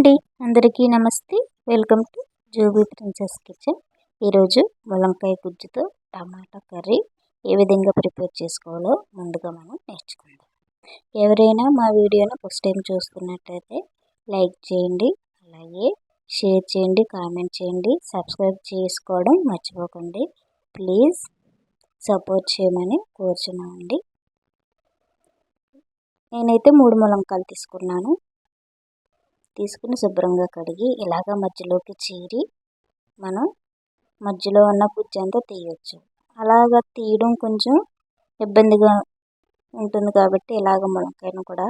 అండి. అందరికీ నమస్తే. Welcome to Jubi princess kitchen. ఈరోజు ములంకాయ గుజ్జుతో టమాటా కర్రీ ఏ విధంగా ప్రిపేర్ చేసుకోవాలో ముందుగా మనం నేర్చుకుందాం. ఎవరైనా మా వీడియోని ఫస్ట్ టైం చూస్తున్నట్టయితే లైక్ చేయండి అలాగే షేర్ చేయండి కామెంట్ చేయండి సబ్స్క్రైబ్ చేసుకోవడం మర్చిపోకండి. ప్లీజ్ సపోర్ట్ చేయమని కోరుచున్నామండి. నేనైతే మూడు ములంకాయలు తీసుకున్నాను. తీసుకుని శుభ్రంగా కడిగి ఇలాగ మధ్యలోకి చీరి మనం మధ్యలో ఉన్న అంతా తీయచ్చు. అలాగ తీయడం కొంచెం ఇబ్బందిగా ఉంటుంది కాబట్టి ఇలాగ మునక్కాయను కూడా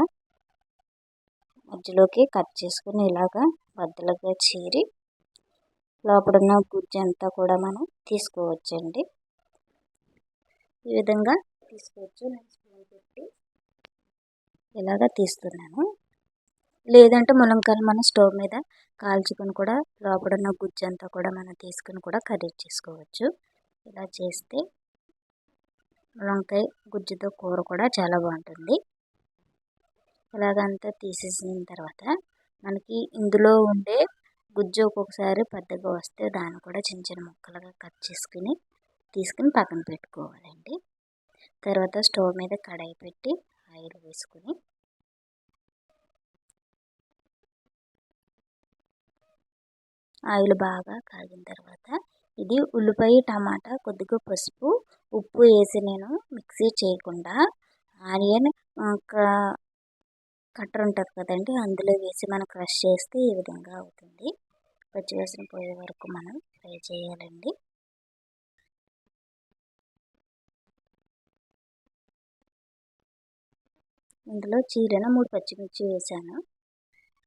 మధ్యలోకి కట్ చేసుకుని ఇలాగ బద్దలుగా చీరి లోపడున్న గుజ్జు అంతా కూడా మనం తీసుకోవచ్చండి. ఈ విధంగా తీసుకోవచ్చు. నేను స్పూన్ పెట్టి ఇలాగ తీస్తున్నాను. లేదంటే ములంకాయలు మనం స్టవ్ మీద కాల్చుకొని కూడా లోపల ఉన్న గుజ్జు అంతా కూడా మనం తీసుకుని కూడా కర్రీ చేసుకోవచ్చు. ఇలా చేస్తే ములంకాయ గుజ్జుతో కూర కూడా చాలా బాగుంటుంది. ఇలాగంతా తీసేసిన తర్వాత మనకి ఇందులో ఉండే గుజ్జు ఒక్కొక్కసారి పెద్దగా వస్తే దాన్ని కూడా చిన్న చిన్న ముక్కలుగా కట్ చేసుకుని తీసుకుని పక్కన పెట్టుకోవాలండి. తర్వాత స్టవ్ మీద కడాయి పెట్టి ఆయిల్ వేసుకుని ఆయిల్ బాగా కాగిన తర్వాత ఇది ఉల్లిపాయ టమాటా కొద్దిగా పసుపు ఉప్పు వేసి నేను మిక్సీ చేయకుండా ఆనియన్ కట్టర్ ఉంటుంది కదండి అందులో వేసి మనం క్రష్ చేస్తే ఈ విధంగా అవుతుంది. పచ్చివాసన పోయే వరకు మనం ఫ్రై చేయాలండి. ఇందులో చీరన మూడు పచ్చిమిర్చి వేసాను.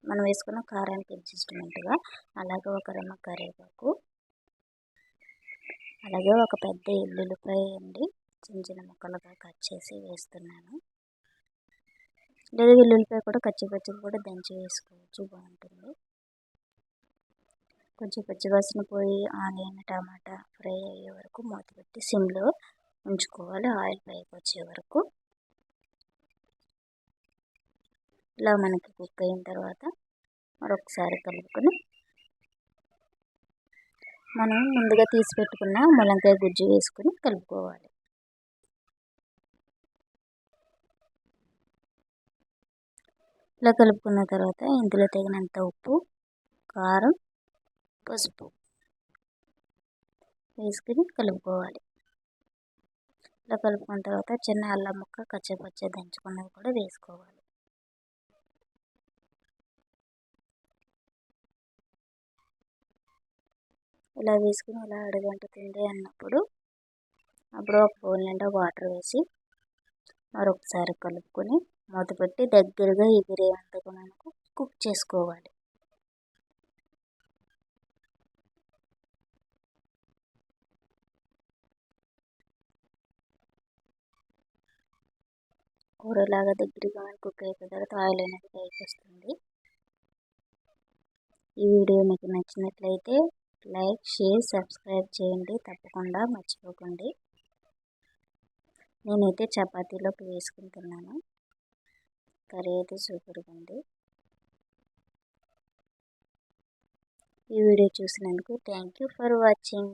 మనం వేసుకున్న కారానికి అడ్జస్ట్మెంట్గా అలాగే ఒక రెమ్మ కరివేపాకు అలాగే ఒక పెద్ద ఎల్లుల్లిపాయ అండి చిన్న చిన్న ముక్కలుగా కట్ చేసి వేస్తున్నాను. లేదా వెల్లుల్లిపాయ కూడా కచ్చి పచ్చిగా కూడా దంచి వేసుకోవచ్చు బాగుంటుంది. కొంచెం పచ్చివాసన పోయి ఆనియన్ టమాటా ఫ్రై అయ్యే వరకు మూత పెట్టి సిమ్లో ఉంచుకోవాలి ఆయిల్ పైకి వచ్చే వరకు. ఇలా మనకి కుక్ అయిన తర్వాత మరొకసారి కలుపుకొని మనం ముందుగా తీసి పెట్టుకున్న ములంకాయ గుజ్జు వేసుకుని కలుపుకోవాలి. ఇలా కలుపుకున్న తర్వాత ఇందులో తగినంత ఉప్పు కారం పసుపు వేసుకుని కలుపుకోవాలి. ఇలా కలుపుకున్న తర్వాత చిన్న అల్లం ముక్క కచ్చపచ్చ దంచుకున్నది కూడా వేసుకోవాలి. ఇలా వేసుకుని ఇలా అడుగంటుతుంది అన్నప్పుడు అప్పుడు ఒక బౌల్ నిండా వాటర్ వేసి మరొకసారి కలుపుకొని మూతపెట్టి దగ్గరగా ఎగిరేంతకు మనకు కుక్ చేసుకోవాలి. కూరలాగా దగ్గరగా కుక్ అయిపోయిన తర్వాత ఆయిల్ అనేది పైకి వస్తుంది. ఈ వీడియో మీకు నచ్చినట్లయితే లైక్ షేర్ సబ్స్క్రైబ్ చేయండి. తప్పకుండా మర్చిపోకండి. నేనైతే చపాతీలోకి వేసుకుంటున్నాను. కర్రీ అయితే సూపర్గా ఉంది. ఈ వీడియో చూసినందుకు థ్యాంక్ యూ ఫర్ వాచింగ్.